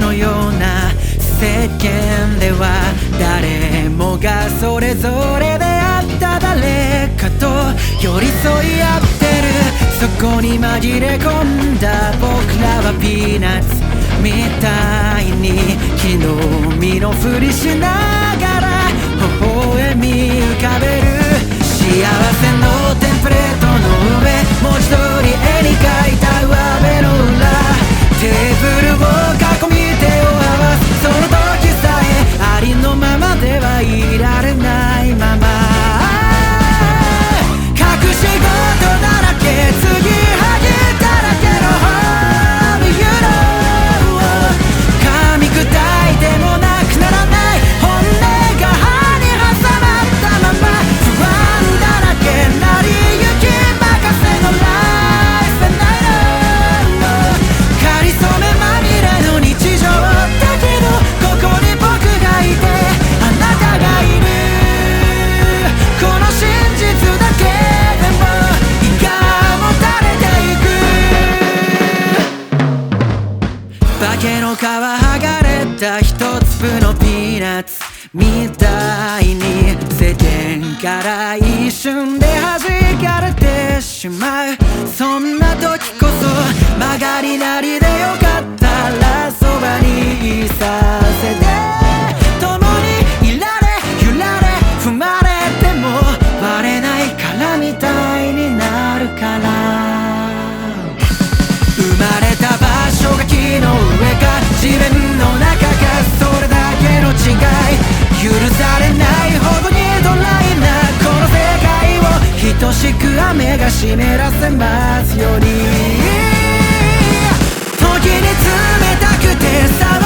のような世間では誰もがそれぞれであった誰かと寄り添い合ってる。そこに紛れ込んだ僕らはピーナッツみたいに木の実のふりしない。手の皮剥がれた一粒のピーナッツ。みたいに世間から一瞬で弾かれてしまう。そんな時こそ曲がりなりでよかったらそばにいさ。湿らせますように。時に冷たくて寒